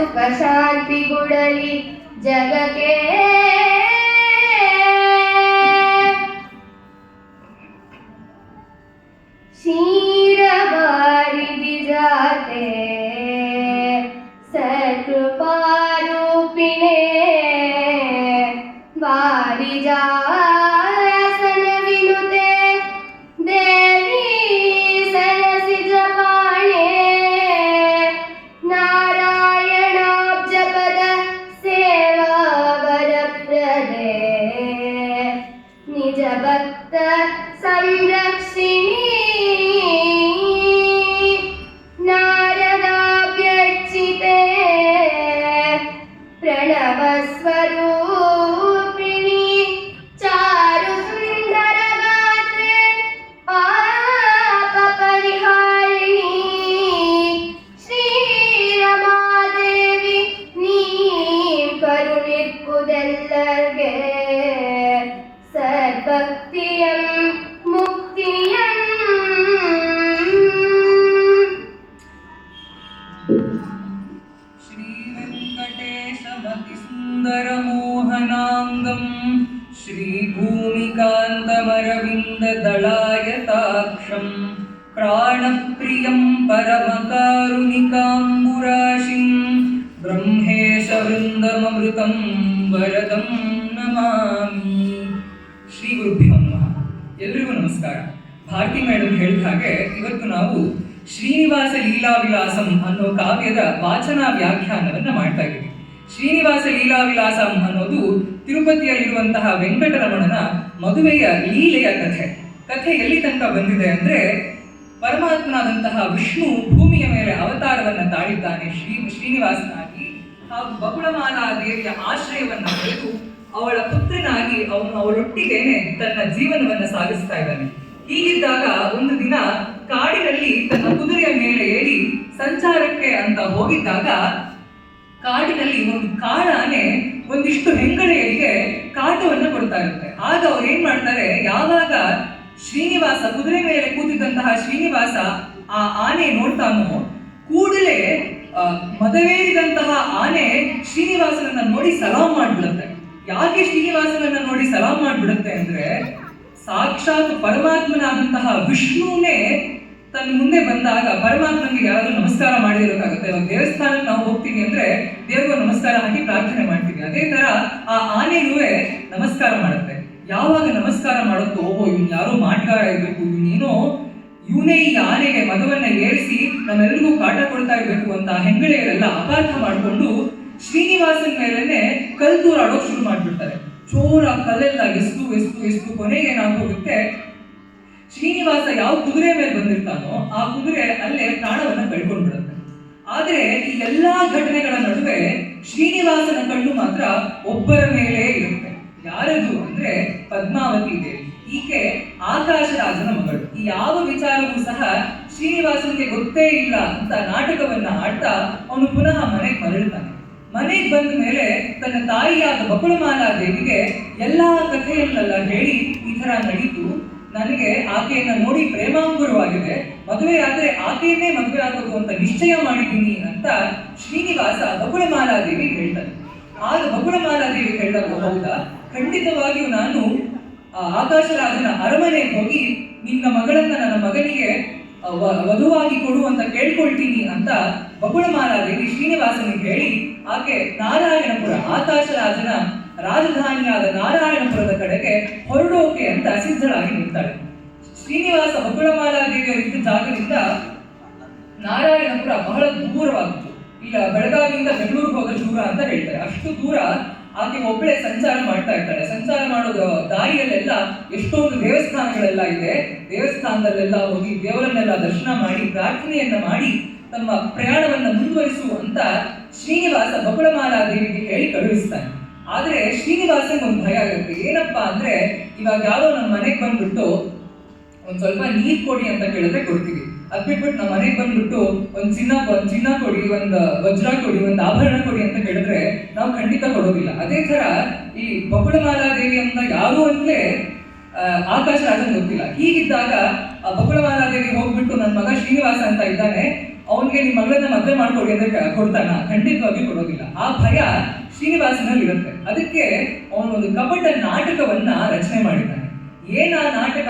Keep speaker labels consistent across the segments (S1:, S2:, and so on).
S1: ಸುಖ ಶಾಂತಿ ಗುಡಲಿ ಜಗಕ್ಕೆ
S2: परमकारुणिकाम्बुराशिं ब्रह्मेशवृन्दममृतं वरदं ನಮಾಮಿ ಶ್ರೀ ಗುರುಭ್ಯೋ ನಮಃ ಎಲ್ರಿಗೂ ನಮಸ್ಕಾರ ಭಾರತಿ ಮೇಡಮ್ ಹೇಳಿದ ಹಾಗೆ ಇವತ್ತು ನಾವು ಶ್ರೀನಿವಾಸ ಲೀಲಾ ವಿಲಾಸಂ ಅನ್ನೋ ಕಾವ್ಯದ ವಾಚನ ವ್ಯಾಖ್ಯಾನವನ್ನ ಮಾಡ್ತಾ ಇದ್ದೀವಿ ಶ್ರೀನಿವಾಸ ಲೀಲಾ ವಿಲಾಸಂ ಅನ್ನೋದು ತಿರುಪತಿಯಲ್ಲಿರುವಂತಹ ವೆಂಕಟರಮಣನ ಮದುವೆಯ ಲೀಲೆಯ ಕಥೆ ಕಥೆ ಎಲ್ಲಿ ತನಕ ಬಂದಿದೆ ಅಂದ್ರೆ ಪರಮಾತ್ಮನಾದಂತಹ ವಿಷ್ಣು ಭೂಮಿಯ ಮೇಲೆ ಅವತಾರವನ್ನ ತಾಳಿದ್ದಾನೆ. ಶ್ರೀ ಶ್ರೀನಿವಾಸನಾಗಿ ಹಾಗೂ ಬಕುಳಮಾಲಾ ದೇವಿಯ ಆಶ್ರಯವನ್ನ ಪಡೆದು ಅವಳ ಪುತ್ರನಾಗಿ ಅವನು ಅವಳೊಟ್ಟಿಗೇನೆ ತನ್ನ ಜೀವನವನ್ನ ಸಾಗಿಸ್ತಾ ಇದ್ದಾನೆ. ಹೀಗಿದ್ದಾಗ ಒಂದು ದಿನ ಕಾಡಿನಲ್ಲಿ ತನ್ನ ಕುದುರೆಯ ಮೇಲೆ ಏರಿ ಸಂಚಾರಕ್ಕೆ ಅಂತ ಹೋಗಿದ್ದಾಗ ಕಾಡಿನಲ್ಲಿ ಒಂದು ಕಾಡಾನೆ ಒಂದಿಷ್ಟು ಹೆಂಗಳೆಯರಿಗೆ ಕಾಟವನ್ನು ಕೊಡ್ತಾ ಇರುತ್ತೆ. ಆಗ ಅವ್ರು ಏನ್ ಮಾಡ್ತಾರೆ? ಯಾವಾಗ ಶ್ರೀನಿವಾಸ ಕುದುರೆ ಮೇಲೆ ಕೂತಿದ್ದಂತಹ ಶ್ರೀನಿವಾಸ ಆ ಆನೆ ನೋಡ್ತಾನೋ, ಕೂಡಲೇ ಮದವೇರಿದಂತಹ ಆನೆ ಶ್ರೀನಿವಾಸನನ್ನ ನೋಡಿ ಸಲಾಂ ಮಾಡ್ಬಿಡುತ್ತೆ. ಯಾಕೆ ಶ್ರೀನಿವಾಸನನ್ನ ನೋಡಿ ಸಲಾಂ ಮಾಡ್ಬಿಡುತ್ತೆ ಅಂದ್ರೆ, ಸಾಕ್ಷಾತ್ ಪರಮಾತ್ಮನಾದಂತಹ ವಿಷ್ಣುನೇ ತನ್ನ ಮುಂದೆ ಬಂದಾಗ ಪರಮಾತ್ಮನಿಗೆ ಯಾರಾದ್ರೂ ನಮಸ್ಕಾರ ಮಾಡಿರಬೇಕಾಗುತ್ತೆ. ಇವಾಗ ದೇವಸ್ಥಾನಕ್ಕೆ ನಾವು ಹೋಗ್ತೀವಿ ಅಂದ್ರೆ ದೇವ್ರಿಗೂ ನಮಸ್ಕಾರ ಹಾಕಿ ಪ್ರಾರ್ಥನೆ ಮಾಡ್ತೀವಿ. ಅದೇ ತರ ಆ ಆನೆಯೂ ನಮಸ್ಕಾರ ಮಾಡುತ್ತೆ. ಯಾವಾಗ ನಮಸ್ಕಾರ ಮಾಡುತ್ತೋ ಓಹೋ ಇವ್ನು ಯಾರೋ ಮಾಟಗಾರ ಇರಬೇಕು ಇವನೇನೋ ಇವನೇ ಈ ಆನೆಗೆ ಮದವನ್ನ ಏರಿಸಿ ನಮ್ಮೆಲ್ಲರಿಗೂ ಕಾಟ ಕೊಡ್ತಾ ಇರಬೇಕು ಅಂತ ಹೆಂಗಳೆಯರೆಲ್ಲ ಅಪಾರ್ಥ ಮಾಡಿಕೊಂಡು ಶ್ರೀನಿವಾಸನ್ ಮೇಲೇ ಕಲ್ ತೂರಾಡೋಕ್ ಶುರು ಮಾಡ್ಬಿಡ್ತಾರೆ. ಚೋರ ಕಲ್ಲೆಲ್ಲ ಎಷ್ಟು ಎಷ್ಟು ಎಷ್ಟು ಕೊನೆಗೆ ಏನಾಗೋಗುತ್ತೆ ಶ್ರೀನಿವಾಸ ಯಾವ ಕುದುರೆ ಮೇಲೆ ಬಂದಿರ್ತಾನೋ ಆ ಕುದುರೆ ಅಲ್ಲೇ ಪ್ರಾಣವನ್ನ ಕಳ್ಕೊಂಡ್ಬಿಡುತ್ತೆ. ಆದ್ರೆ ಈ ಎಲ್ಲಾ ಘಟನೆಗಳ ನಡುವೆ ಶ್ರೀನಿವಾಸನ ಕಣ್ಣು ಮಾತ್ರ ಒಬ್ಬರ ಮೇಲೆ ಇರುತ್ತೆ. ಯಾರದು ಅಂದ್ರೆ ಪದ್ಮಾವತಿ ದೇವಿ. ಈಕೆ ಆಕಾಶರಾಜನ ಮಗಳು. ಈ ಯಾವ ವಿಚಾರವೂ ಸಹ ಶ್ರೀನಿವಾಸನಿಗೆ ಗೊತ್ತೇ ಇಲ್ಲ ಅಂತ ನಾಟಕವನ್ನ ಆಡ್ತಾ ಅವನು ಪುನಃ ಮನೆಗೆ ಮರಳುತ್ತಾನೆ. ಮನೆಗೆ ಬಂದ ಮೇಲೆ ತನ್ನ ತಾಯಿಯಾದ ಬಕುಳಮಾಲಾ ದೇವಿಗೆ ಎಲ್ಲಾ ಕಥೆಯನ್ನೆಲ್ಲ ಹೇಳಿ ಈ ತರ ನಡೀತು. ನನಗೆ ಆಕೆಯನ್ನ ನೋಡಿ ಪ್ರೇಮಾಂಗುರವಾಗಿದೆ. ಮದುವೆ ಆದ್ರೆ ಆಕೆಯನ್ನೇ ಮದುವೆ ಆಗೋದು ಅಂತ ನಿಶ್ಚಯ ಮಾಡಿದ್ದೀನಿ ಅಂತ ಶ್ರೀನಿವಾಸ ಬಕುಳಮಾಲಾ ದೇವಿ ಹೇಳ್ತಾನೆ. ಆಗ ಬಕುಳಮಾಲಾ ದೇವಿ ಹೇಳಿದಾಗ ಖಂಡಿತವಾಗಿಯೂ ನಾನು ಆ ಆಕಾಶರಾಜನ ಅರಮನೆಗೆ ಹೋಗಿ ನಿನ್ನ ಮಗಳನ್ನ ನನ್ನ ಮಗನಿಗೆ ವಧುವಾಗಿ ಕೊಡು ಅಂತ ಕೇಳ್ಕೊಳ್ತೀನಿ ಅಂತ ಬಕುಳಮಾಲಾದೇವಿ ಶ್ರೀನಿವಾಸನಿಗೆ ಹೇಳಿ ಆಕೆ ನಾರಾಯಣಪುರ, ಆಕಾಶರಾಜನ ರಾಜಧಾನಿಯಾದ ನಾರಾಯಣಪುರದ ಕಡೆಗೆ ಹೊರಡೋಕೆ ಅಂತ ಸಿದ್ಧರಾಗಿ ನಿಂತಾಳೆ. ಶ್ರೀನಿವಾಸ ಬಕುಳಮಾಲಾದೇವಿಯವರು ಇದ್ದ ಜಾಗದಿಂದ ನಾರಾಯಣಪುರ ಬಹಳ ದೂರವಾಗಿತ್ತು. ಇಲ್ಲ, ಬೆಳಗಾವಿಯಿಂದ ಬೆಂಗಳೂರಿಗೆ ಹೋದ ದೂರ ಅಂತ ಹೇಳ್ತಾರೆ. ಅಷ್ಟು ದೂರ ಆಕೆ ಒಬ್ಬಳೆ ಸಂಚಾರ ಮಾಡ್ತಾ ಇರ್ತಾಳೆ. ಸಂಚಾರ ಮಾಡೋದು ದಾರಿಯಲ್ಲೆಲ್ಲ ಎಷ್ಟೊಂದು ದೇವಸ್ಥಾನಗಳೆಲ್ಲ ಇದೆ. ದೇವಸ್ಥಾನದಲ್ಲೆಲ್ಲ ಹೋಗಿ ದೇವರನ್ನೆಲ್ಲ ದರ್ಶನ ಮಾಡಿ, ಪ್ರಾರ್ಥನೆಯನ್ನ ಮಾಡಿ ತಮ್ಮ ಪ್ರಯಾಣವನ್ನ ಮುಂದುವರಿಸು ಅಂತ ಶ್ರೀನಿವಾಸ ಬಕುಳಮಾಲಾ ದೇವಿಗೆ ಹೇಳಿ ಕಳುಹಿಸ್ತಾನೆ. ಆದ್ರೆ ಶ್ರೀನಿವಾಸಿಗೆ ಒಂದು ಭಯ ಆಗುತ್ತೆ ಏನಪ್ಪಾ ಅಂದ್ರೆ ಇವಾಗ ಯಾರೋ ನಮ್ಮ ಮನೆಗೆ ಬಂದ್ಬಿಟ್ಟು ಒಂದ್ ಸ್ವಲ್ಪ ನೀರ್ ಕೊಡಿ ಅಂತ ಕೇಳಿದ್ರೆ ಕೊಡ್ತೀವಿ. ಅದ್ ಬಿಟ್ಬಿಟ್ಟು ನಮ್ಮ ಮನೆಗೆ ಬಂದ್ಬಿಟ್ಟು ಒಂದ್ ಚಿನ್ನ ಒಂದ್ ಚಿನ್ನ ಕೊಡಿ, ಒಂದ್, ವಜ್ರ ಕೊಡಿ, ಒಂದ್ ಆಭರಣ ಕೊಡಿ ಅಂತ ಕೇಳಿದ್ರೆ ನಾವು ಖಂಡಿತ ಕೊಡೋದಿಲ್ಲ. ಅದೇ ತರ ಈ ದೇವಿ ಅಂತ ಯಾರು ಅಂತಲೇ ಆಕಾಶ ರಾಜನ್ ಗೊತ್ತಿಲ್ಲ. ಹೀಗಿದ್ದಾಗ ಆ ದೇವಿ ಹೋಗ್ಬಿಟ್ಟು ನನ್ನ ಮಗ ಶ್ರೀನಿವಾಸ ಅಂತ ಇದ್ದಾನೆ, ಅವನಿಗೆ ನಿಮ್ಮ ಮಗಳನ್ನ ಮದುವೆ ಮಾಡ್ಕೊಡಿ ಅಂತ ಕೊಡ್ತಾನ. ಖಂಡಿತವಾಗಿ ಕೊಡೋದಿಲ್ಲ. ಆ ಭಯ ಶ್ರೀನಿವಾಸನಲ್ಲಿ ಇರುತ್ತೆ ಅದಕ್ಕೆ ಅವನು ಒಂದು ಕಪಟ ನಾಟಕವನ್ನ ರಚನೆ ಮಾಡಿದ್ದಾನೆ. ಏನ ನಾಟಕ?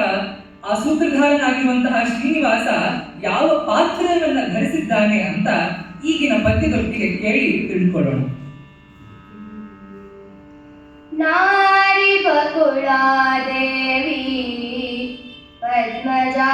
S2: ಆ ಸೂತ್ರಧಾರನಾಗಿರುವಂತಹ ಶ್ರೀನಿವಾಸ ಯಾವ ಪಾತ್ರವನ್ನ ಧರಿಸಿದ್ದಾನೆ ಅಂತ ಈಗಿನ ಪದ್ಯದೊಟ್ಟಿಗೆ ಕೇಳಿ ತಿಳ್ಕೊಳ್ಳೋಣ
S1: ನಾರಿ ಬಕುಳಾದೇವಿ ಪದ್ಮಜಾ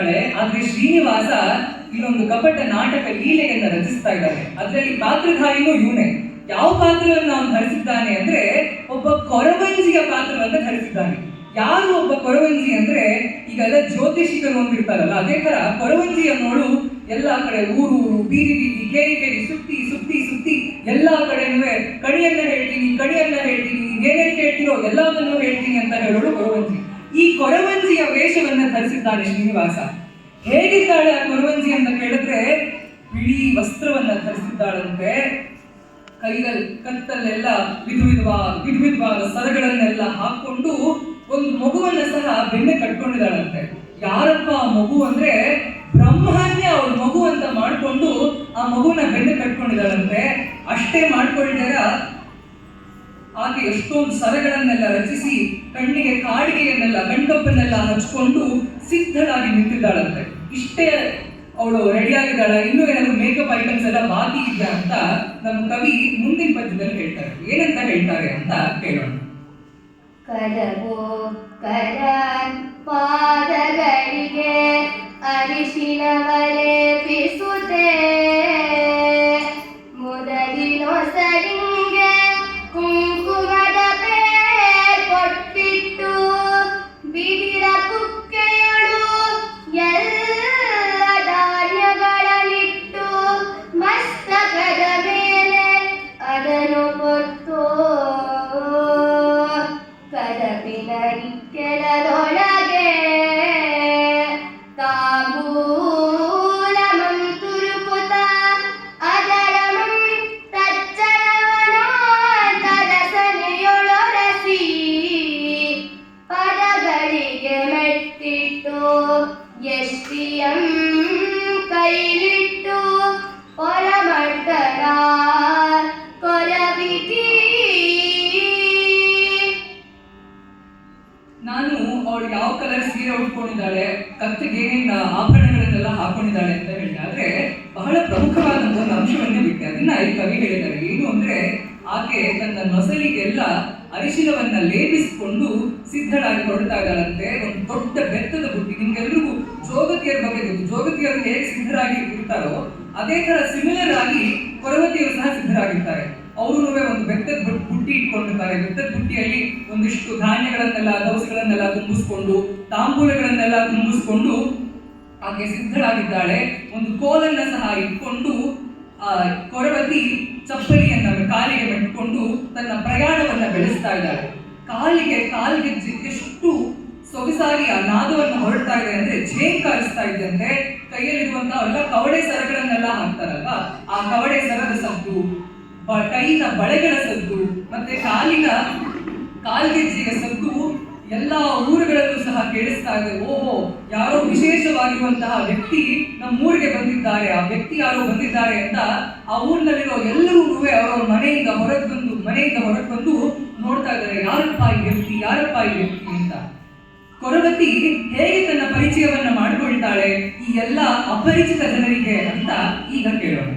S2: ಬೆಳೆಸಿದ್ದಾಳೆ ಆದ್ರೆ ಶ್ರೀನಿವಾಸ ಇಲ್ಲೊಂದು ಕಪಟ ನಾಟಕ ಲೀಲೆಯನ್ನ ರಚಿಸ್ತಾ ಇದ್ದಾರೆ ಅದರಲ್ಲಿ ಪಾತ್ರಧಾರಿನೂ ಇವನೇ. ಯಾವ ಪಾತ್ರವನ್ನು ಅವನು ಧರಿಸಿದ್ದಾನೆ ಅಂದ್ರೆ ಒಬ್ಬ ಕೊರವಂಜಿಯ ಪಾತ್ರವನ್ನು ಧರಿಸಿದ್ದಾನೆ. ಯಾರು ಒಬ್ಬ ಕೊರವಂಜಿ ಅಂದ್ರೆ ಈಗೆಲ್ಲ ಜ್ಯೋತಿಷಿಗರು ಅಂದಿರ್ತಾರಲ್ಲ ಅದೇ ತರ ಕೊರವಂಜಿ ಅನ್ನೋಳು ಎಲ್ಲಾ ಕಡೆ ಊರು ಊರು, ಬೀದಿ ಬೀದಿ, ಕೇರಿ ಕೇರಿ, ಸುತ್ತಿ ಸುತ್ತಿ ಸುತ್ತಿ ಎಲ್ಲಾ ಕಡೆನೂ ಕಣಿಯನ್ನ ಹೇಳ್ತೀನಿ ಕಣಿಯನ್ನ ಹೇಳ್ತೀನಿ ಏನೇನ್ ಕೇಳ್ತೀರೋ ಎಲ್ಲದನ್ನು ಹೇಳ್ತೀನಿ ಅಂತ ಹೇಳೋಳು ಕೊರವಂಜಿ. ಈ ಕೊರವಂಜಿಯ ವೇಷವನ್ನ ಧರಿಸಿದ್ದಾನೆ ಶ್ರೀನಿವಾಸ. ಹೇಗಿದ್ದಾಳೆ ಆ ಕೊರವಂಜಿ ಅಂತ ಕೇಳಿದ್ರೆ ಬಿಳಿ ವಸ್ತ್ರವನ್ನ ಧರಿಸಿದ್ದಾಳಂತೆ. ಕೈಗಲ್ ಕತ್ತಲ್ಲೆಲ್ಲ ವಿಧ ವಿಧವಾದ ವಿಧ ವಿಧವಾದ ಸರಗಳನ್ನೆಲ್ಲ ಹಾಕೊಂಡು ಒಂದು ಮಗುವನ್ನ ಸಹ ಬೆಣ್ಣೆ ಕಟ್ಕೊಂಡಿದ್ದಾಳಂತೆ. ಯಾರಪ್ಪ ಆ ಮಗು ಅಂದ್ರೆ ಬ್ರಹ್ಮಾನ್ಯ ಅವ್ರ ಮಗು ಅಂತ ಮಾಡ್ಕೊಂಡು ಆ ಮಗುನ ಬೆನ್ನೆ ಕಟ್ಕೊಂಡಿದ್ದಾಳಂತೆ. ಅಷ್ಟೇ ಮಾಡ್ಕೊಂಡಿದ್ದಾರ ಆಕೆ ಎಷ್ಟೊಂದು ಸರಗಳನ್ನೆಲ್ಲ ರಚಿಸಿ, ಕಣ್ಣಿಗೆ ಕಾಡಿಗೆಯನ್ನೆಲ್ಲ ಗಂಟಪ್ಪನ್ನೆಲ್ಲ ಹಚ್ಕೊಂಡು ಸಿದ್ಧಳಾಗಿ ನಿಂತಿದ್ದಾಳಂತೆ. ಇಷ್ಟೇ ಅವಳು ರೆಡಿಯಾಗಿದ್ದಾಳ ಇನ್ನೂ ಏನಾದ್ರು ಮೇಕಪ್ ಐಟಮ್ಸ್ ಎಲ್ಲ ಬಾಕಿ ಇದೆ ಅಂತ ನಮ್ಮ ಕವಿ ಮುಂದಿನ ಪದ್ಯದಲ್ಲಿ ಹೇಳ್ತಾರೆ. ಏನಂತ ಹೇಳ್ತಾರೆ ಅಂತ ಕೇಳೋಣ.
S1: ಕರವೋ ಕರ ಪಾದಗಳಿಗೆ ಅರಿಶಿನವಲೇಪಿಸುತ್ತೆ
S2: ಲೇಪಿಸಿಕೊಂಡು ಸಿದ್ಧಳಾಗಿ ಹೊರಟಾಗಲಂತೆ ಒಂದು ದೊಡ್ಡ ಬೆತ್ತದ ಬುಟ್ಟಿ. ನಿಮ್ಗೆಲ್ರಿಗೂ ಜೋಗತಿಯರ ಬಗ್ಗೆ ಗೊತ್ತು. ಜೋಗತಿಯರು ಹೇಗೆ ಸಿದ್ಧರಾಗಿ ಇರ್ತಾರೋ, ಅದೇ ತರ ಸಿಮಿಲರ್ ಆಗಿ ಕೊರವತಿಯರು ಸಹ ಸಿದ್ಧರಾಗಿರ್ತಾರೆ. ಅವರು ಒಂದು ಬೆತ್ತದ ಬುಟ್ಟಿ ಇಟ್ಕೊಂಡಿರ್ತಾರೆ. ಬೆತ್ತದ ಬುಟ್ಟಿಯಲ್ಲಿ ಒಂದಿಷ್ಟು ಧಾನ್ಯಗಳನ್ನೆಲ್ಲ, ದವಸಗಳನ್ನೆಲ್ಲ ತುಂಬಿಸ್ಕೊಂಡು, ತಾಂಬೂಲಗಳನ್ನೆಲ್ಲ ತುಂಬಿಸ್ಕೊಂಡು ಆಕೆ ಸಿದ್ಧಳಾಗಿದ್ದಾಳೆ. ಒಂದು ಕೋಲನ್ನ ಸಹ ಇಟ್ಕೊಂಡು, ಆ, ಕೊರವತಿ ಚಪ್ಪಲಿಯನ್ನ ಕಾಲಿಗೆ ಮೆಟ್ಕೊಂಡು ತನ್ನ ಪ್ರಯಾಣವನ್ನ ಬೆಳೆಸ್ತಾ ಇದ್ದಾಳೆ. ಕಾಲಿಗೆ ಕಾಲಿಗೆ ಎಷ್ಟು ಸೊಗಸಾಗಿ ಆ ನಾದವನ್ನು ಹೊರಡ್ತಾ ಇದೆ ಅಂದ್ರೆ ಝೇಂಕರಿಸ್ತಾ ಇದೆ ಅಂದ್ರೆ ಕೈಯಲ್ಲಿರುವಂತಹ ಎಲ್ಲ ಕವಡೆ ಸರಗಳನ್ನೆಲ್ಲ ಹಾಕ್ತಾರಲ್ವಾ? ಆ ಕವಡೆ ಸರದ ಸದ್ದು ಕೈನ ಬಳೆಗಳ ಸದ್ದು, ಮತ್ತೆ ಕಾಲಿನ ಕಾಲ್ಗೆಜ್ಜೆಯ ಸದ್ದು, ಎಲ್ಲ ಊರುಗಳಲ್ಲೂ ಸಹ ಕೇಳಿಸ್ತಾ ಇದೆ. ಓಹೋ, ಯಾರೋ ವಿಶೇಷವಾಗಿರುವಂತಹ ವ್ಯಕ್ತಿ ನಮ್ಮ ಊರಿಗೆ ಬಂದಿದ್ದಾರೆ, ಆ ವ್ಯಕ್ತಿ ಯಾರೋ ಬಂದಿದ್ದಾರೆ ಅಂತ ಆ ಊರಿನಲ್ಲಿರೋ ಎಲ್ಲರೂ ಅವರ ಮನೆಯಿಂದ ಹೊರಗೆ ಬಂದು, ಮನೆಯಿಂದ ಹೊರಗೆ ಬಂದು ನೋಡ್ತಾ ಇದ್ದಾರೆ, ಯಾರಪ್ಪ ಈ ವ್ಯಕ್ತಿ, ಯಾರಪ್ಪ ಈ ವ್ಯಕ್ತಿ ಅಂತ. ಕೊರವತಿ ಹೇಗೆ ತನ್ನ ಪರಿಚಯವನ್ನ ಮಾಡಿಕೊಳ್ತಾಳೆ, ಈ ಎಲ್ಲ ಅಪರಿಚಿತ ಜನರಿಗೆ ಅಂತ ಈಗ ಕೇಳೋಣ.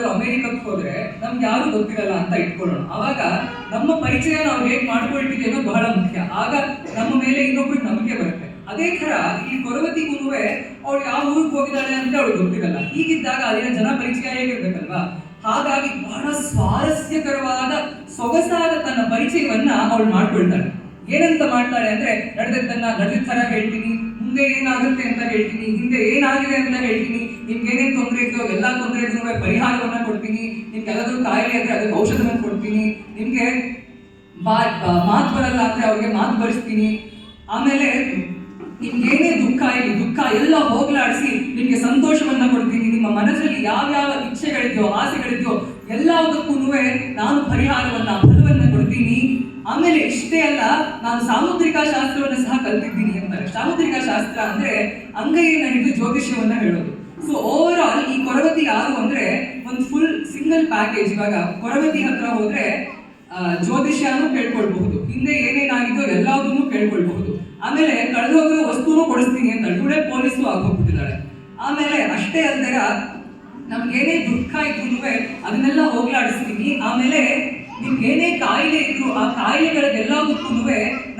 S2: ಗೊತ್ತಿರಲ್ಲ ಅಮೆರಿಕಕ್ಕೆ ಹೋದ್ರೆ ನಮ್ಗೆ ಯಾರು ಗೊತ್ತಿರಲ್ಲ ಅಂತ ಇಟ್ಕೊಳ್ಳೋಣ. ಅವಾಗ ನಮ್ಮ ಪರಿಚಯ ನಾವು ಹೇಗ್ ಮಾಡ್ಕೊಳ್ತೀವಿ ಅನ್ನೋದು ಬಹಳ ಮುಖ್ಯ. ಆಗ ನಮ್ಮ ಮೇಲೆ ಇನ್ನೊಬ್ರಿಗೆ ನಂಬಿಕೆ ಬರುತ್ತೆ. ಅದೇ ತರ ಈ ಕೊರವತಿಗೂ ಅವಳು ಯಾವ ಊರಿಗೆ ಹೋಗಿದ್ದಾಳೆ ಅಂತ ಅವಳು ಗೊತ್ತಿರಲ್ಲ. ಹೀಗಿದ್ದಾಗ ಅಲ್ಲಿನ ಜನ ಪರಿಚಯ ಹೇಗಿರ್ಬೇಕಲ್ವಾ? ಹಾಗಾಗಿ ಬಹಳ ಸ್ವಾರಸ್ಯಕರವಾದ ಸೊಗಸಾದ ತನ್ನ ಪರಿಚಯವನ್ನ ಅವಳು ಮಾಡ್ಕೊಳ್ತಾಳೆ. ಏನಂತ ಮಾಡ್ತಾಳೆ ಅಂದ್ರೆ, ನಡೆದದ್ದನ್ನ ನಡೆದ ತರ ಹೇಳ್ತೀನಿ, ಮುಂದೆ ಏನಾಗುತ್ತೆ ಅಂತ ಹೇಳ್ತೀನಿ, ಹಿಂದೆ ಏನಾಗಿದೆ ಅಂತ ಹೇಳ್ತೀನಿ ನಿಮ್ಗೆ ಏನೇನು ತೊಂದರೆ ಇದೆಯೋ ತೊಂದರೆ ತೊಂದರೆಗೂ ಪರಿಹಾರವನ್ನ ಕೊಡ್ತೀನಿ. ನಿಮ್ಗೆ ಎಲ್ಲಾದ್ರೂ ಕಾಯಿಲೆ ಅಂದ್ರೆ ಅದಕ್ಕೆ ಔಷಧವನ್ನು ಕೊಡ್ತೀನಿ. ನಿಮ್ಗೆ ಮಾತು ಬರಲ್ಲ ಅಂದ್ರೆ ಅವ್ರಿಗೆ ಮಾತು ಬರೆಸ್ತೀನಿ. ಆಮೇಲೆ ನಿಮ್ಗೇನೇ ದುಃಖ ಇಲ್ಲಿ ದುಃಖ ಎಲ್ಲ ಹೋಗ್ಲಾಡಿಸಿ ನಿಮ್ಗೆ ಸಂತೋಷವನ್ನ ಕೊಡ್ತೀನಿ. ನಿಮ್ಮ ಮನಸ್ಸಲ್ಲಿ ಯಾವ್ಯಾವ ಇಚ್ಛೆಗಳಿದೆಯೋ, ಆಸೆಗಳಿದೆಯೋ ಎಲ್ಲದಕ್ಕೂ ನಾನು ಪರಿಹಾರವನ್ನ, ಫಲವನ್ನ ಕೊಡ್ತೀನಿ. ಆಮೇಲೆ ಇಷ್ಟೇ ಅಲ್ಲ, ನಾನು ಸಾಮುದ್ರಿಕ ಶಾಸ್ತ್ರವನ್ನು ಸಹ ಕಲ್ತಿದ್ದೀನಿ ಅಂತಾರೆ ಸಾಮುದ್ರಿಕ ಶಾಸ್ತ್ರ ಅಂದ್ರೆ ಅಂಗೈಯನ್ನ ಹಿಡಿದು ಜ್ಯೋತಿಷ್ಯವನ್ನ ಹೇಳೋದು. ಸೊ ಓವರ್ ಆಲ್ ಈ ಕೊರವತಿ ಯಾರು ಅಂದ್ರೆ ಒಂದು ಫುಲ್ ಸಿಂಗಲ್ ಪ್ಯಾಕೇಜ್ ಇವಾಗ ಕೊರವತಿ ಹತ್ರ ಹೋದ್ರೆ ಜ್ಯೋತಿಷ್ಯನು ಕೇಳ್ಕೊಳ್ಬಹುದು. ಹಿಂದೆ ಏನೇನಾಗಿದ್ದೋ ಎಲ್ಲದನ್ನೂ ಕೇಳ್ಕೊಳ್ಬಹುದು. ಆಮೇಲೆ ಕಳೆದೋಗಿರೋ ವಸ್ತುನೂ ಕೊಡಿಸ್ತೀನಿ ಅಂತ ಇವಳೇ ಪೊಲೀಸು ಆಗೋಗ್ಬಿಟ್ಟಿದ್ದಾಳೆ ಆಮೇಲೆ ಅಷ್ಟೇ ಅಲ್ದಿರ ನಮ್ಗೇನೇ ದುಃಖ ಇದ್ರು ಅದನ್ನೆಲ್ಲ ಹೋಗ್ಲಾಡಿಸ್ತೀನಿ. ಆಮೇಲೆ ನಿಮ್ಗೆ ಏನೇ ಕಾಯಿಲೆ ಇದ್ರು ಆ ಕಾಯಿಲೆಗಳಿಗೆಲ್ಲದಕ್ಕೂ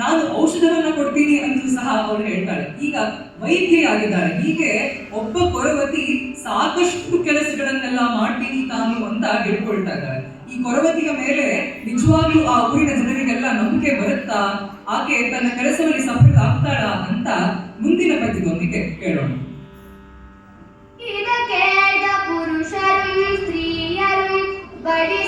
S2: ನಾನು ಔಷಧವನ್ನ ಕೊಡ್ತೀನಿ ಅಂತ ಸಹ ಅವಳು ಹೇಳ್ತಾಳೆ ಈಗ ವೈದ್ಯೆಯಾಗಿದ್ದಾಳೆ ಹೀಗೆ ಒಬ್ಬ ಕೊರವತಿ ಸಾಕಷ್ಟು ಕೆಲಸಗಳನ್ನೆಲ್ಲ ಮಾಡ್ತೀನಿ ತಾನು ಅಂತ ಹೇಳ್ಕೊಳ್ತಾ ಇದ್ದಾಳೆ. ಈ ಕೊರವತಿಯ ಮೇಲೆ ನಿಜವಾಗ್ಲೂ ಆ ಊರಿನ ಜನರಿಗೆಲ್ಲ ನಂಬಿಕೆ ಬರುತ್ತಾ? ಆಕೆ ತನ್ನ ಕೆಲಸದಲ್ಲಿ ಸಫಲ ಆಗ್ತಾಳ ಅಂತ ಮುಂದಿನ ಪದ್ಯದೊಂದಿಗೆ
S1: ಪುರುಷರು, ಸ್ತ್ರೀಯರು ಬಡಿಸಂದು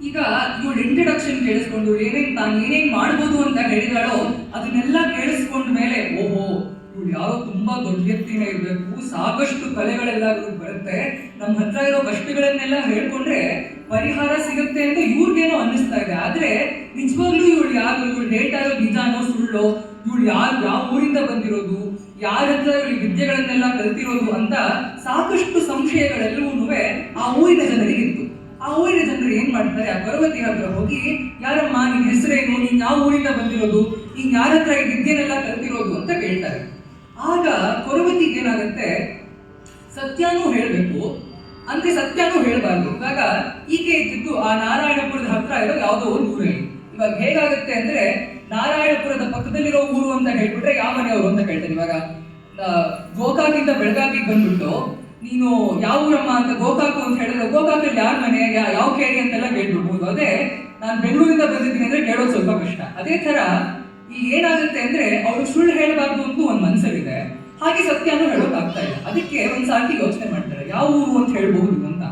S2: ಈಗ ಇವಳು ಇಂಟ್ರಡಕ್ಷನ್ ಕೇಳಿಸ್ಕೊಂಡು ಏನೇನ್ ತಾನು ಏನೇನ್ ಮಾಡ್ಬೋದು ಅಂತ ಹೇಳಿದಾಳೋ ಅದನ್ನೆಲ್ಲ ಕೇಳಿಸ್ಕೊಂಡ ಮೇಲೆ, ಓಹೋ, ಇವಳು ಯಾರೋ ತುಂಬಾ ದೊಡ್ಡ ವ್ಯಕ್ತಿನೇ ಇರಬೇಕು. ಸಾಕಷ್ಟು ಕಲೆಗಳೆಲ್ಲ ಬರುತ್ತೆ. ನಮ್ಮ ಹತ್ರ ಇರೋ ಕಷ್ಟಗಳನ್ನೆಲ್ಲ ಹೇಳ್ಕೊಂಡ್ರೆ ಪರಿಹಾರ ಸಿಗುತ್ತೆ ಅಂತ ಇವ್ರಿಗೇನೋ ಅನ್ನಿಸ್ತಾ ಇದೆ. ಆದ್ರೆ ನಿಜವಾಗ್ಲೂ ಇವಳು ಯಾರು? ಇವಳು ಇರೋದು ನಿಜಾನೋ ಸುಳ್ಳು? ಇವಳು ಯಾರು ಯಾವ ಊರಿಂದ ಬಂದಿರೋದು? ಯಾರ ಹತ್ರ ಇವಳು ವಿದ್ಯೆಗಳನ್ನೆಲ್ಲ ಕಲ್ತಿರೋದು ಅಂತ ಸಾಕಷ್ಟು ಸಂಶಯಗಳೆಲ್ಲವೂ ಆ ಊರಿನ ಜನರಿಗಿತ್ತು ಆ ಊರಿನ ಜನರು ಏನ್ ಮಾಡ್ತಾರೆ? ಆ ಪರ್ವತಿ ಹತ್ರ ಹೋಗಿ, ಯಾರಮ್ಮ, ನಿನ್ ಹೆಸರೇನು? ನೀನ್ ಯಾವ ಊರಿಂದ ಬಂದಿರೋದು? ನೀನ್ ಯಾರ ಹತ್ರ ಈ ವಿದ್ಯೆನೆಲ್ಲ ಕಲ್ತಿರೋದು ಅಂತ ಕೇಳ್ತಾರೆ ಆಗ ಕೊರವತಿಗೆ ಏನಾಗುತ್ತೆ? ಸತ್ಯನೂ ಹೇಳಬೇಕು. ಅಂದ್ರೆ ಸತ್ಯನೂ ಹೇಳಬಾರ್ದು. ಇವಾಗ ಈಕೆ ಇದ್ದಿದ್ದು ಆ ನಾರಾಯಣಪುರದ ಹತ್ರ ಇರೋ ಯಾವುದೋ ಒಂದು ಊರಲ್ಲಿ. ಇವಾಗ ಹೇಗಾಗುತ್ತೆ ಅಂದ್ರೆ, ನಾರಾಯಣಪುರದ ಪಕ್ಕದಲ್ಲಿರೋ ಊರು ಅಂತ ಹೇಳ್ಬಿಟ್ರೆ ಯಾವ ಮನೆಯವರು ಅಂತ ಕೇಳ್ತಾರೆ. ಇವಾಗ ಗೋಕಾಕಿಂದ ಬೆಳಗಾವಿಗೆ ಬಂದ್ಬಿಟ್ಟು ನೀನು ಯಾವ ಊರಮ್ಮ ಅಂತ ಗೋಕಾಕು ಅಂತ ಹೇಳಿದ್ರೆ ಗೋಕಾಕಲ್ಲಿ ಯಾರ ಮನೆ? ಯಾವ ಕೇಳಿ ಅಂತೆಲ್ಲ ಕೇಳ್ಬಿಡ್ಬೋದು ಅದೇ ನಾನು ಬೆಂಗಳೂರಿಂದ ಬಂದಿದ್ದೀನಿ ಅಂದ್ರೆ ಕೇಳೋದು ಸ್ವಲ್ಪ ಕಷ್ಟ. ಅದೇ ತರ ಈ ಏನಾಗುತ್ತೆ ಅಂದ್ರೆ ಅವರು ಸುಳ್ಳು ಹೇಳಬಾರ್ದು ಅಂತ ಒಂದು ಮನಸ್ಸಲ್ಲಿದೆ ಹಾಗೆ ಸತ್ಯನೂ ಹೇಳೋಕ್ಕಾಗ್ತಾ ಇಲ್ಲ. ಅದಕ್ಕೆ ಒಂದ್ ಸಾರ್ತಿ ಯೋಚನೆ ಮಾಡ್ತಾರೆ. ಯಾವ ಊರು ಅಂತ ಹೇಳ್ಬಹುದು ಅಂತ.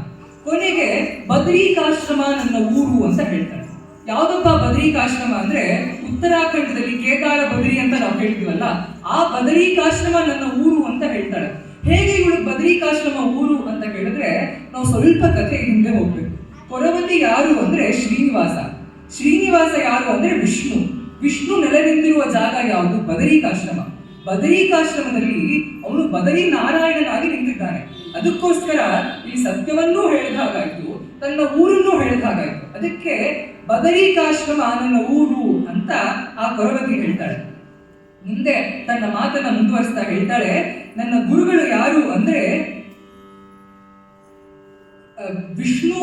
S2: ಕೊನೆಗೆ ಬದ್ರಿಕಾಶ್ರಮ ನನ್ನ ಊರು ಅಂತ ಹೇಳ್ತಾರೆ. ಯಾವ್ದಪ್ಪ ಬದ್ರಿಕಾಶ್ರಮ ಅಂದ್ರೆ ಉತ್ತರಾಖಂಡದಲ್ಲಿ ಕೇದಾರ ಬದ್ರಿ ಅಂತ ನಾವು ಹೇಳ್ತೀವಲ್ಲ ಆ ಬದರಿಕಾಶ್ರಮ ನನ್ನ ಊರು ಅಂತ ಹೇಳ್ತಾರೆ. ಹೇಗೆ ಬದರಿಕಾಶ್ರಮ ಊರು ಅಂತ ಹೇಳಿದ್ರೆ ನಾವು ಸ್ವಲ್ಪ ಕಥೆ ಹಿಂದೆ ಹೋಗ್ಬೇಕು. ಕೊರವಲ್ಲಿ ಯಾರು ಅಂದ್ರೆ ಶ್ರೀನಿವಾಸ. ಶ್ರೀನಿವಾಸ ಯಾರು ಅಂದ್ರೆ ವಿಷ್ಣು. ವಿಷ್ಣು ನೆಲೆ ನಿಂತಿರುವ ಜಾಗ ಯಾವುದು? ಬದರಿಕಾಶ್ರಮ. ಬದರಿಕಾಶ್ರಮದಲ್ಲಿ ಅವನು ಬದರಿ ನಾರಾಯಣನಾಗಿ ನಿಂತಿದ್ದಾನೆ. ಅದಕ್ಕೋಸ್ಕರ ಈ ಸತ್ಯವನ್ನೂ ಹೇಳಿದ ಹಾಗಾಯ್ತು, ತನ್ನ ಊರನ್ನು ಹೇಳಿದ ಹಾಗಾಯ್ತು. ಅದಕ್ಕೆ ಬದರಿಕಾಶ್ರಮ ನನ್ನ ಊರು ಅಂತ ಆ ಕೊರವತಿ ಹೇಳ್ತಾಳೆ. ಮುಂದೆ ತನ್ನ ಮಾತನ್ನ ಮುಂದುವರಿಸ್ತಾ ಹೇಳ್ತಾಳೆ, ನನ್ನ ಗುರುಗಳು ಯಾರು ಅಂದ್ರೆ ವಿಷ್ಣು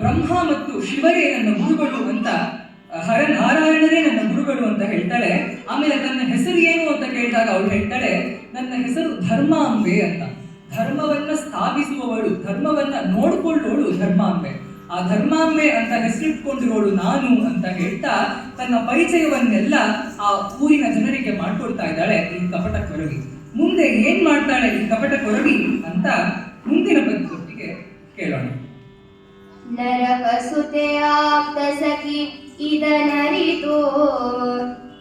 S2: ಬ್ರಹ್ಮ ಮತ್ತು ಶಿವರೇ ನನ್ನ ಗುರುಗಳು ಅಂತ ಹರ ಹರನಾರಾಯಣರೇ ನನ್ನ ಗುರುಗಳು ಅಂತ ಹೇಳ್ತಾಳೆ. ಆಮೇಲೆ ತನ್ನ ಹೆಸರು ಏನು ಅಂತ ಕೇಳಿದಾಗ ಅವಳು ಹೇಳ್ತಾಳೆ, ನನ್ನ ಹೆಸರು ಧರ್ಮಾಂಬೆ ಅಂತ. ಧರ್ಮವನ್ನ ಸ್ಥಾಪಿಸುವವಳು, ಧರ್ಮವನ್ನ ನೋಡ್ಕೊಳ್ಳೋಳು ಧರ್ಮಾಂಬೆ. ಆ ಧರ್ಮಾಂಬೆ ಅಂತ ಹೆಸರಿಟ್ಕೊಂಡಿರೋಳು ನಾನು ಅಂತ ಹೇಳ್ತಾ ತನ್ನ ಪರಿಚಯವನ್ನೆಲ್ಲ ಆ ಊರಿನ ಜನರಿಗೆ ಮಾಡ್ಕೊಡ್ತಾ ಇದ್ದಾಳೆ ಈ ಕಪಟ ಕೊರವಿ. ಮುಂದೆ ಏನ್ ಮಾಡ್ತಾಳೆ ಈ ಕಪಟ ಕೊರವಿ ಅಂತ ಮುಂದಿನ ಪದ್ಯದೊಟ್ಟಿಗೆ ಕೇಳೋಣ.
S1: ನರಕಸುತೆ ಆಪ್ತ ಸಖಿ ಇದನರಿತು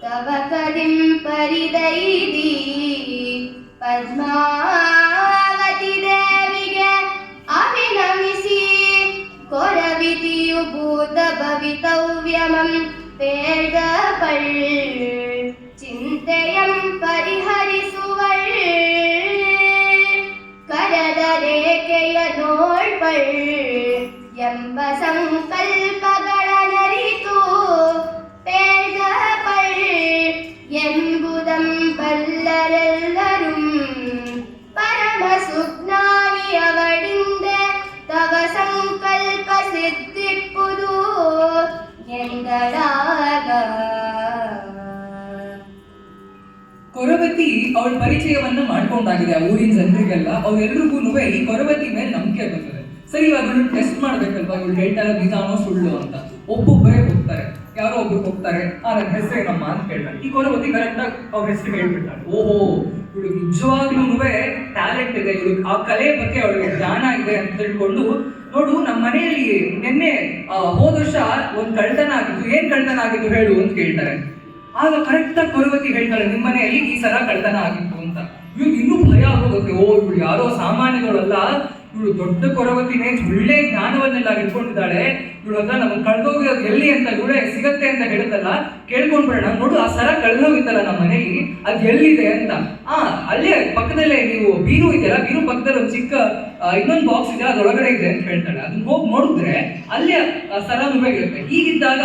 S1: ತವ ಕದಿಂ ಪರಿದೈದಿ ಪದ್ಮಾವತಿ ಕೊರವಿತಿಯು ಭೂತ ಭವಿತವ್ಯಮಂ ಪೇಳ್ದ ಪಳ್ ಚಿಂತೆಯಂ ಪರಿಹರಿಸುವಳ್. ಕರದ ರೇಖೆಯ ನೋಡ್ಬಳ್ ಎಂಬ ಸಂಕಲ್ಪಗಳ
S2: ಕೊರವತಿ ಅವಳ ಪರಿಚಯವನ್ನ ಮಾಡ್ಕೊಂಡಾಗಿದೆ ಆ ಊರಿನ ಜನರಿಗೆಲ್ಲ, ಅವ್ರೆಲ್ರಿಗೂ ಈ ಕೊರವತಿ ಮೇಲೆ ನಂಬಿಕೆ ಬರ್ತದೆ. ಸರಿ, ಇವಾಗ ಇವಳು ಟೆಸ್ಟ್ ಮಾಡ್ಬೇಕಲ್ವಾ? ಇವಳು ಹೇಳ್ತಾರ ನಿಧಾನೋ ಸುಳ್ಳು ಅಂತ. ಒಬ್ಬೊಬ್ಬರೇ ಹೋಗ್ತಾರೆ. ಯಾರೋ ಒಬ್ರು ಹೋಗ್ತಾರೆ. ಆ, ನನ್ನ ಹೆಸರು ನಮ್ಮ ಅಂತ ಕೇಳ್ತಾರೆ. ಈ ಕೊರವತಿ ಕರೆಕ್ಟ್ ಆಗಿ ಅವ್ರ ಹೆಸರು ಹೇಳ್ಬಿಡ್ತಾಳೆ ಓಹೋ, ಇವಳು ನಿಜವಾಗ್ಲೂ ಟ್ಯಾಲೆಂಟ್ ಇದೆ. ಇವಳು ಆ ಕಲೆ ಬಗ್ಗೆ ಅವಳಿಗೆ ಜ್ಞಾನ ಇದೆ ಅಂತ ತಿಳ್ಕೊಂಡು, ನೋಡು ನಮ್ಮ ಮನೆಯಲ್ಲಿ ನಿನ್ನೆ ಹೋದ ವರ್ಷ ಒಂದ್ ಕಳ್ತನ ಆಗಿತ್ತು. ಏನ್ ಕಳ್ತನ ಆಗಿತ್ತು ಹೇಳು ಅಂತ ಕೇಳ್ತಾರೆ. ಆಗ ಕರೆಕ್ಟ್ ಆಗಿ ಕೊರವತಿ ಹೇಳ್ತಾಳೆ ನಿಮ್ಮ ಮನೆಯಲ್ಲಿ ಈ ಸಲ ಕಳ್ತನ ಆಗಿತ್ತು ಅಂತ. ಇವ್ರಿಗೆ ಇನ್ನೂ ಭಯ ಆಗೋಗುತ್ತೆ. ಓ, ಇವ್ರು ಯಾರೋ ಸಾಮಾನ್ಯದವಳಲ್ಲ ಇವಳು ದೊಡ್ಡ ಕೊರವತಿನೇ, ಒಳ್ಳೆ ಜ್ಞಾನವನ್ನೆಲ್ಲ ಇಟ್ಕೊಂಡಿದ್ದಾಳೆ ಇವಳು ಹತ್ರ ನಮ್ಗೆ ಕಳ್ದೋಗಿರೋದು ಎಲ್ಲಿ ಅಂತ ಇವಳೆ ಸಿಗತ್ತೆ ಅಂತ ಹೇಳುತ್ತಲ್ಲ, ಕೇಳ್ಕೊಂಡ್ಬಿಡೋಣ. ನೋಡು, ಆ ಸರ ಕಳ್ದೋಗಿತ್ತಲ್ಲ ನಮ್ಮ ಮನೆಯಲ್ಲಿ, ಅದು ಎಲ್ಲಿದೆ ಅಂತ. ಆ, ಅಲ್ಲೇ ಪಕ್ಕದಲ್ಲೇ ನೀವು ಬೀರು ಇದೆಯಲ್ಲ ಬೀರು ಪಕ್ಕದಲ್ಲಿ ಒಂದು ಚಿಕ್ಕ ಇನ್ನೊಂದು ಬಾಕ್ಸ್ ಇದೆ ಅದೊಳಗಡೆ ಇದೆ ಅಂತ ಹೇಳ್ತಾಳೆ. ಅದನ್ನ ಹೋಗಿ ನೋಡಿದ್ರೆ ಅಲ್ಲೇ ಆ ಸರ ನುಬೇಗಿರುತ್ತೆ ಹೀಗಿದ್ದಾಗ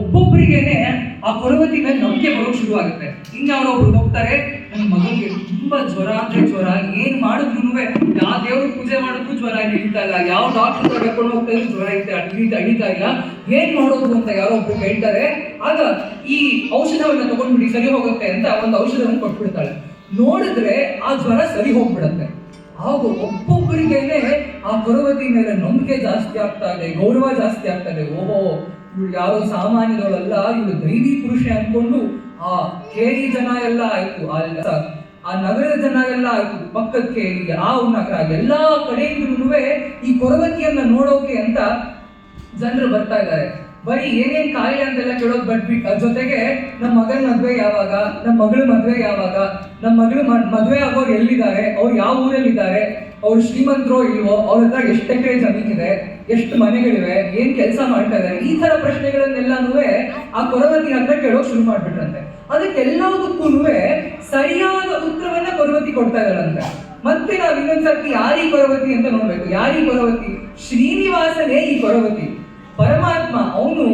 S2: ಒಬ್ಬೊಬ್ಬರಿಗೇನೆ ಆ ಕೊರವತಿ ಮೇಲೆ ನಂಬಿಕೆ ಬರೋಕ್ ಶುರು ಆಗುತ್ತೆ ಇನ್ನು ಒಬ್ರು ಹೋಗ್ತಾರೆ ನನ್ನ ಮಗನಿಗೆ ತುಂಬಾ ಜ್ವರ ಅಂದ್ರೆ ಜ್ವರ, ಏನ್ ಮಾಡಿದ್ರು ಯಾವ ದೇವ್ರ ಪೂಜೆ ಮಾಡಿದ್ರು ಜ್ವರ ಹಿಡಿತಾ ಇಲ್ಲ. ಯಾವ ಡಾಕ್ಟರ್ ಕರ್ಕೊಂಡು ಹೋಗ್ತಾ ಇದ್ರು ಜ್ವರ ಐತೆ ಅಡಿತಾ ಅಡಿತಾ ಇಲ್ಲ. ಏನ್ ಮಾಡೋದು ಅಂತ ಯಾರೋ ಒಬ್ರು ಹೇಳ್ತಾರೆ ಆಗ ಈ ಔಷಧವನ್ನ ತಗೊಂಡ್ಬಿಡಿ, ಸರಿ ಹೋಗುತ್ತೆ ಅಂತ ಒಂದು ಔಷಧವನ್ನು ಕೊಟ್ಬಿಡ್ತಾಳೆ. ನೋಡಿದ್ರೆ ಆ ಜ್ವರ ಸರಿ ಹೋಗ್ಬಿಡತ್ತೆ. ಆಗ ಒಬ್ಬೊಬ್ಬರಿಗೇನೆ ಆ ಪರ್ವತಿ ಮೇಲೆ ನಂಬಿಕೆ ಜಾಸ್ತಿ ಆಗ್ತಾ ಇದೆ, ಗೌರವ ಜಾಸ್ತಿ ಆಗ್ತಾ ಇದೆ. ಓಹೋ, ಇವಳು ಯಾರೋ ಸಾಮಾನ್ಯದವಳಲ್ಲ, ಇವಳು ದೈವಿ ಪುರುಷ ಅನ್ಕೊಂಡು ಆ ಕೇರಿ ಜನ ಎಲ್ಲ ಆಯ್ತು, ಆ ನಗರದ ಜನ ಎಲ್ಲ ಆಯ್ತು ಪಕ್ಕಕ್ಕೆ ಆ ನಗರ ಎಲ್ಲಾ ಕಡೆಯಿಂದಲೂ ಈ ಕೊರವತಿಯನ್ನ ನೋಡೋಕೆ ಅಂತ ಜನರು ಬರ್ತಾ ಇದ್ದಾರೆ. ಬರೀ ಏನೇನ್ ಕಾಯಿಲೆ ಅಂತೆಲ್ಲ ಕೇಳೋದ್ ಬಿಟ್ಬಿಟ್ಟು ಅದ್ರ ಜೊತೆಗೆ ನಮ್ಮ ಮಗನ ಮದ್ವೆ ಯಾವಾಗ ನಮ್ಮ ಮಗಳ ಮದ್ವೆ ಯಾವಾಗ ನಮ್ಮ ಮಗಳು ಮದ್ವೆ ಆಗೋರು ಎಲ್ಲಿದ್ದಾರೆ, ಅವ್ರು ಯಾವ ಊರಲ್ಲಿದ್ದಾರೆ, ಅವ್ರು ಶ್ರೀಮಂತರೋ ಇಲ್ವೋ, ಅವ್ರ ಹತ್ರ ಎಷ್ಟು ಎಕರೆ ಜಮೀನಿದೆ ಎಷ್ಟು ಮನೆಗಳಿವೆ, ಏನ್ ಕೆಲಸ ಮಾಡ್ತಾ ಇದ್ದಾರೆ, ಈ ತರ ಪ್ರಶ್ನೆಗಳನ್ನೆಲ್ಲಾನು ಆ ಕೊರವತಿ ಹತ್ರ ಕೇಳೋಕ್ ಶುರು ಮಾಡ್ಬಿಟ್ರಂತೆ. ಅದಕ್ಕೆಲ್ಲದಕ್ಕೂ ಸರಿಯಾದ ಉತ್ತರವನ್ನ ಪರ್ವತಿ ಕೊಡ್ತಾ ಇದ್ದಾಳಂತೆ ಮತ್ತೆ ನಾವು ಇನ್ನೊಂದ್ಸರ್ತಿ ಯಾರೀ ಪರ್ವತಿ ಅಂತ ನೋಡ್ಬೇಕು. ಯಾರೀ ಪರ್ವತಿ? ಶ್ರೀನಿವಾಸನೇ ಈ ಪರ್ವತಿ. ಪರಮಾತ್ಮ, ಅವನು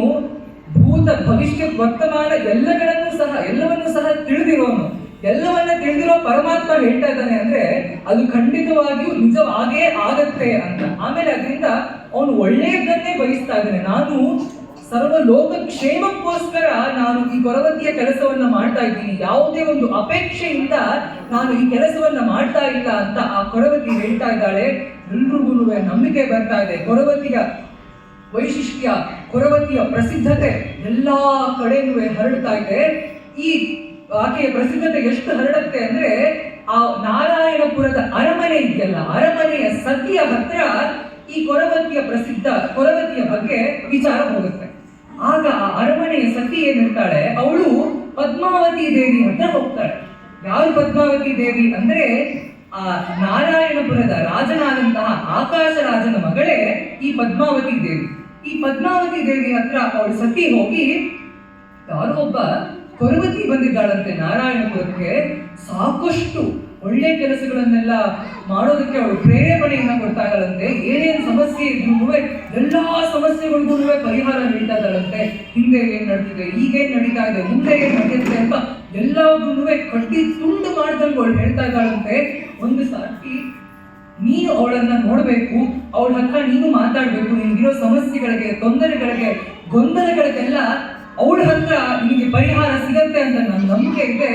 S2: ಭೂತ ಭವಿಷ್ಯ ವರ್ತಮಾನ ಎಲ್ಲಗಳನ್ನು ಸಹ, ಎಲ್ಲವನ್ನು ಸಹ ತಿಳಿದಿರೋನು. ಎಲ್ಲವನ್ನ ತಿಳಿದಿರೋ ಪರಮಾತ್ಮ ಹೇಳ್ತಾ ಇದ್ದಾನೆ ಅಂದ್ರೆ ಅದು ಖಂಡಿತವಾಗಿಯೂ ನಿಜವಾಗೇ ಆಗತ್ತೆ ಅಂತ. ಆಮೇಲೆ ಅದರಿಂದ ಅವನು ಒಳ್ಳೆಯದನ್ನೇ ಬಯಸ್ತಾ ಇದ್ದಾನೆ. ನಾನು ಸರ್ವ ಲೋಕ ಕ್ಷೇಮಕ್ಕೋಸ್ಕರ ನಾನು ಈ ಕೊರವತಿಯ ಕೆಲಸವನ್ನ ಮಾಡ್ತಾ ಇದ್ದೀನಿ. ಯಾವುದೇ ಒಂದು ಅಪೇಕ್ಷೆಯಿಂದ ನಾನು ಈ ಕೆಲಸವನ್ನ ಮಾಡ್ತಾ ಇಲ್ಲ ಅಂತ ಆ ಕೊರವತಿ ಹೇಳ್ತಾ ಇದ್ದಾಳೆ. ಎಲ್ರಿಗೂ ನಂಬಿಕೆ ಬರ್ತಾ ಇದೆ. ಕೊರವತಿಯ ವೈಶಿಷ್ಟ್ಯ, ಕೊರವತಿಯ ಪ್ರಸಿದ್ಧತೆ ಎಲ್ಲಾ ಕಡೆನೂ ಹರಡ್ತಾ ಇದೆ. ಈ ಆಕೆಯ ಪ್ರಸಿದ್ಧತೆ ಎಷ್ಟು ಹರಡುತ್ತೆ ಅಂದ್ರೆ ಆ ನಾರಾಯಣಪುರದ ಅರಮನೆ ಇದೆಯಲ್ಲ, ಅರಮನೆಯ ಸತಿಯ ಹತ್ರ ಈ ಕೊರವತಿಯ ಪ್ರಸಿದ್ಧ, ಕೊರವತಿಯ ಬಗ್ಗೆ ವಿಚಾರ ಹೋಗುತ್ತೆ. ಆಗ ಅರಮನೆಯ ಸತಿ ಏನಿರ್ತಾಳೆ, ಅವಳು ಪದ್ಮಾವತಿ ದೇವಿ ಅಂತ ಹೋಗ್ತಾಳೆ. ಯಾರು ಪದ್ಮಾವತಿ ದೇವಿ ಅಂದ್ರೆ, ಆ ನಾರಾಯಣಪುರದ ರಾಜನಾದಂತಹ ಆಕಾಶ ರಾಜನ ಮಗಳೇ ಈ ಪದ್ಮಾವತಿ ದೇವಿ. ಈ ಪದ್ಮಾವತಿ ದೇವಿ ಹತ್ರ ಅವಳು ಸತಿ ಹೋಗಿ, ಯಾರು ಒಬ್ಬ ಕೊರವತಿ ಬಂದಿದ್ದಾಳಂತೆ ನಾರಾಯಣಪುರಕ್ಕೆ, ಸಾಕಷ್ಟು ಒಳ್ಳೆ ಕೆಲಸಗಳನ್ನೆಲ್ಲ ಮಾಡೋದಕ್ಕೆ ಅವಳು ಪ್ರೇರೇಪಣೆಯನ್ನ ಕೊಡ್ತಾ ಇದ್ದಾಳಂತೆ. ಏನೇನು ಸಮಸ್ಯೆ ಇದ್ರು ಎಲ್ಲಾ ಸಮಸ್ಯೆಗಳಿಗೂ ಪರಿಹಾರ ನೀಡ್ತಾ ಇದ್ದಾರಂತೆ. ಹಿಂದೆ ಏನ್ ನಡೀತಿದೆ ಈಗೇನ್ ನಡೀತಾ ಇದೆ, ಮುಂದೆ ಏನ್ ನಡೆಯುತ್ತೆ ಅಂತ ಎಲ್ಲವನ್ನೂ ಕಟ್ಟಿ ತುಂಡು ಮಾಡ್ದಂಗೆ ಅವಳು ಹೇಳ್ತಾ ಇದ್ದಾಳಂತೆ. ಒಂದು ಸಾರಿ ನೀನು ಅವಳನ್ನ ನೋಡಬೇಕು, ಅವಳ ಹತ್ರ ನೀನು ಮಾತಾಡಬೇಕು, ನಿನ್ಗಿರೋ ಸಮಸ್ಯೆಗಳಿಗೆ, ತೊಂದರೆಗಳಿಗೆ, ಗೊಂದಲಗಳಿಗೆಲ್ಲ ಅವಳ ಹತ್ರ ನಿಮಗೆ ಪರಿಹಾರ ಸಿಗತ್ತೆ ಅಂತ ನನ್ನ ನಂಬಿಕೆ ಇದೆ.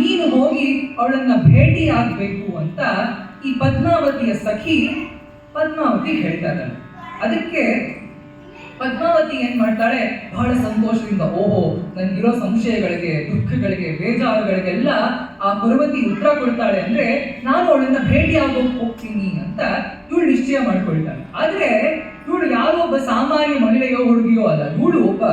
S2: ನೀನು ಹೋಗಿ ಅವಳನ್ನ ಭೇಟಿ ಆಗ್ಬೇಕು ಅಂತ ಈ ಪದ್ಮಾವತಿಯ ಸಖಿ ಪದ್ಮಾವತಿ ಹೇಳ್ತಾ ಇದ್ದಾಳೆ. ಅದಕ್ಕೆ ಪದ್ಮಾವತಿ ಏನ್ ಮಾಡ್ತಾಳೆ? ಬಹಳ ಸಂತೋಷದಿಂದ, ಓಹೋ, ನನ್ಗಿರೋ ಸಂಶಯಗಳಿಗೆ, ದುಃಖಗಳಿಗೆ, ಬೇಜಾರುಗಳಿಗೆಲ್ಲ ಆ ಪರ್ವತಿ ಉತ್ತರ ಕೊಡ್ತಾಳೆ ಅಂದ್ರೆ ನಾನು ಅವಳನ್ನ ಭೇಟಿ ಆಗೋಕ್ ಹೋಗ್ತೀನಿ ಅಂತ ಇವಳು ನಿಶ್ಚಯ ಮಾಡ್ಕೊಳ್ತಾಳೆ. ಆದ್ರೆ ಇವಳು ಯಾರೊಬ್ಬ ಸಾಮಾನ್ಯ ಮಹಿಳೆಯೋ ಹುಡುಗಿಯೋ ಅಲ್ಲ. ಇವಳು ಒಬ್ಬ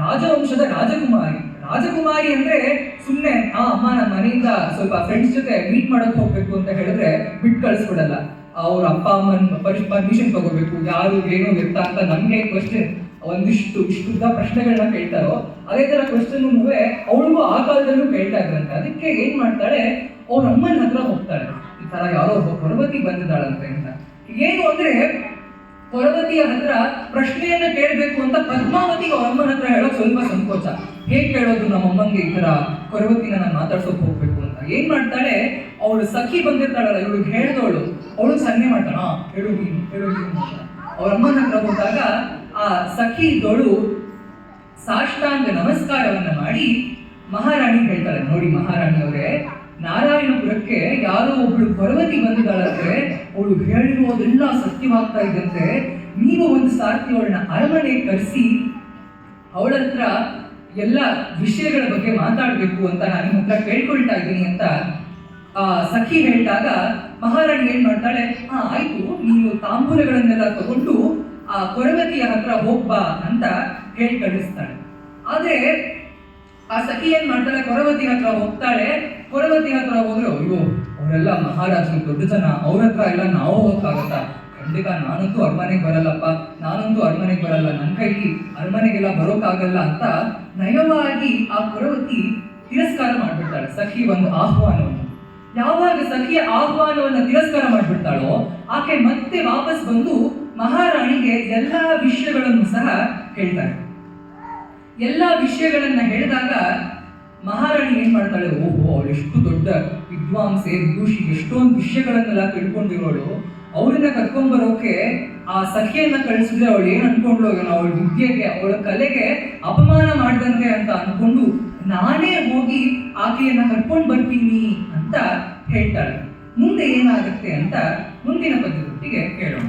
S2: ರಾಜವಂಶದ ರಾಜಕುಮಾರಿ. ರಾಜಕುಮಾರಿ ಅಂದ್ರೆ ಸುಮ್ಮನೆ ಆ ಅಮ್ಮ ನಮ್ಮ ಮನೆಯಿಂದ ಸ್ವಲ್ಪ ಫ್ರೆಂಡ್ಸ್ ಜೊತೆ ಮೀಟ್ ಮಾಡಕ್ ಹೋಗ್ಬೇಕು ಅಂತ ಹೇಳಿದ್ರೆ ಬಿಟ್ ಕಳಿಸ್ಬಿಡಲ್ಲ. ಅವ್ರ ಅಪ್ಪ ಅಮ್ಮನ ಪರ್ಮಿಷನ್ ತಗೋಬೇಕು, ಯಾರು ಏನು ವ್ಯಕ್ತ ಅಂತ ನಮಗೆ ಕ್ವಶನ್ ಒಂದಿಷ್ಟು, ಇಷ್ಟುದ್ದ ಪ್ರಶ್ನೆಗಳನ್ನ ಕೇಳ್ತಾರೋ, ಅದೇ ತರ ಕ್ವಶನ್ ಅವಳಿಗೂ ಆ ಕಾಲದಲ್ಲೂ ಕೇಳ್ತಾ ಇದ್ರಂತೆ. ಅದಕ್ಕೆ ಏನ್ ಮಾಡ್ತಾಳೆ? ಅವ್ರ ಅಮ್ಮನ ಹತ್ರ ಹೋಗ್ತಾಳೆ. ಈ ತರ ಯಾರೋ ಒಬ್ಬ ಪರ್ವತಿ ಬಂದಿದ್ದಾಳಂತೆ ಅಂತ. ಏನು ಅಂದ್ರೆ, ಪರ್ವತಿಯ ಹತ್ರ ಪ್ರಶ್ನೆಯನ್ನ ಕೇಳಬೇಕು ಅಂತ ಪದ್ಮಾವತಿ ಅವ್ರ ಅಮ್ಮನ ಹತ್ರ ಹೇಳೋಕ್ ಸ್ವಲ್ಪ ಸಂಕೋಚ. ಹೇಗ್ ಕೇಳೋದು ನಮ್ಮ ಅಮ್ಮಂಗೆ ಈ ತರ ಪರ್ವತಿನ ನಾನು ಮಾತಾಡ್ಸೋಕ್ ಹೋಗ್ಬೇಕು ಅಂತ. ಏನ್ ಮಾಡ್ತಾಳೆ? ಅವಳು ಸಖಿ ಬಂದಿರ್ತಾಳಲ್ಲ, ಇವಳು ಹೇಳ್ದವಳು. ಅವಳು ಸನ್ನೆ ಮಾಡ್ತಾಳ ಹೇಳು ಹೇಳು ನೀನು ಅಂತ. ಅವ್ರ ಅಮ್ಮನ ಹತ್ರ ಹೋದಾಗ ಆ ಸಖಿ ದೊಳು ಸಾಷ್ಟಾಂಗ ನಮಸ್ಕಾರವನ್ನ ಮಾಡಿ ಮಹಾರಾಣಿ ಹೇಳ್ತಾಳೆ ನೋಡಿ ಮಹಾರಾಣಿ ಅವರೇ, ನಾರಾಯಣಪುರಕ್ಕೆ ಯಾರೋ ಒಬ್ಳು ಪರ್ವತಿ ಬಂದಿದ್ದಾಳಂದ್ರೆ ಅವಳು ಹೇಳಿರೋದೆಲ್ಲ ಸತ್ಯವಾಗ್ತಾ ಇದ್ದಂತೆ ನೀವು ಒಂದು ಸಾರ್ತಿ ಅವಳನ್ನ ಅರಮನೆ ಕರೆಸಿ ಅವಳ ಹತ್ರ ಎಲ್ಲ ವಿಷಯಗಳ ಬಗ್ಗೆ ಮಾತಾಡಬೇಕು ಅಂತ ನಾನು ಹತ್ರ ಕೇಳ್ಕೊಳ್ತಾ ಇದ್ದೀನಿ ಅಂತ ಆ ಸಖಿ ಹೇಳಿದಾಗ ಮಹಾರಾಣಿ ಏನ್ ಮಾಡ್ತಾಳೆ? ಹಾ, ಆಯ್ತು ನೀನು ತಾಂಬೂಲಗಳನ್ನೆಲ್ಲ ತಗೊಂಡು ಆ ಕೊರವತಿಯ ಹತ್ರ ಹೋಗ್ಬಾ ಅಂತ ಹೇಳಿ ಕಳಿಸ್ತಾಳೆ ಆದ್ರೆ ಆ ಸಖಿ ಏನ್ ಮಾಡ್ತಾಳೆ? ಕೊರವತಿ ಹತ್ರ ಹೋಗ್ತಾಳೆ. ಕೊರವತಿ ಹತ್ರ ಹೋದ್ರೆ, ಅಯ್ಯೋ, ಅವರೆಲ್ಲ ಮಹಾರಾಜರು, ದೊಡ್ಡ ಜನ, ಅವ್ರ ಹತ್ರ ಎಲ್ಲ ನಾವು ಹೋಗಕ್ಕಾಗತ್ತಾ? ಖಂಡಿತ ನಾನಂತೂ ಅರಮನೆಗೆ ಬರಲ್ಲಪ್ಪ. ನಾನಂತೂ ಅರಮನೆಗೆ ಬರಲ್ಲ. ನನ್ನ ಕೈಲಿ ಅರಮನೆಗೆಲ್ಲ ಬರೋಕ್ಕಾಗಲ್ಲ ಅಂತ ನಯವಾಗಿ ಆ ಕೊರವತಿ ತಿರಸ್ಕಾರ ಮಾಡ್ಬಿಡ್ತಾಳೆ. ಸಖಿ ಒಂದು ಆಹ್ವಾನವನ್ನು ಯಾವಾಗ ಸಖಿಯ ಆಹ್ವಾನವನ್ನು ತಿರಸ್ಕಾರ ಮಾಡಿಬಿಡ್ತಾಳೋ, ಆಕೆ ಮತ್ತೆ ವಾಪಸ್ ಬಂದು ಮಹಾರಾಣಿಗೆ ಎಲ್ಲಾ ವಿಷಯಗಳನ್ನು ಸಹ ಹೇಳ್ತಾರೆ ಎಲ್ಲಾ ವಿಷಯಗಳನ್ನ ಹೇಳಿದಾಗ ಮಹಾರಾಣಿ ಏನ್ ಮಾಡ್ತಾಳೆ, ಓಹೋ, ಅವಳು ಎಷ್ಟು ದೊಡ್ಡ ವಿದ್ವಾಂಸೆ ವಿದೂಷಿ ಎಷ್ಟೊಂದು ವಿಷಯಗಳನ್ನೆಲ್ಲ ತಿಳ್ಕೊಂಡಿರೋಳು. ಅವಳನ್ನ ಕರ್ಕೊಂಡ್ಬರೋಕೆ ಆ ಸಖಿಯನ್ನ ಕಳಿಸಿದ್ರೆ ಅವಳು ಏನ್ ಅನ್ಕೊಂಡ್ಳು? ಏನೋ ಅವಳ ವಿದ್ಯೆಗೆ, ಅವಳ ಕಲೆಗೆ ಅಪಮಾನ ಮಾಡ್ದಂತೆ ಅಂತ ಅನ್ಕೊಂಡು ನಾನೇ ಹೋಗಿ ಆಕೆಯನ್ನ ಕರ್ಕೊಂಡು ಬರ್ತೀನಿ ಅಂತ ಹೇಳ್ತಾಳೆ. ಮುಂದೆ ಏನಾಗುತ್ತೆ ಅಂತ ಮುಂದಿನ ಪದ್ಯದೊಟ್ಟಿಗೆ ಹೇಳೋಣ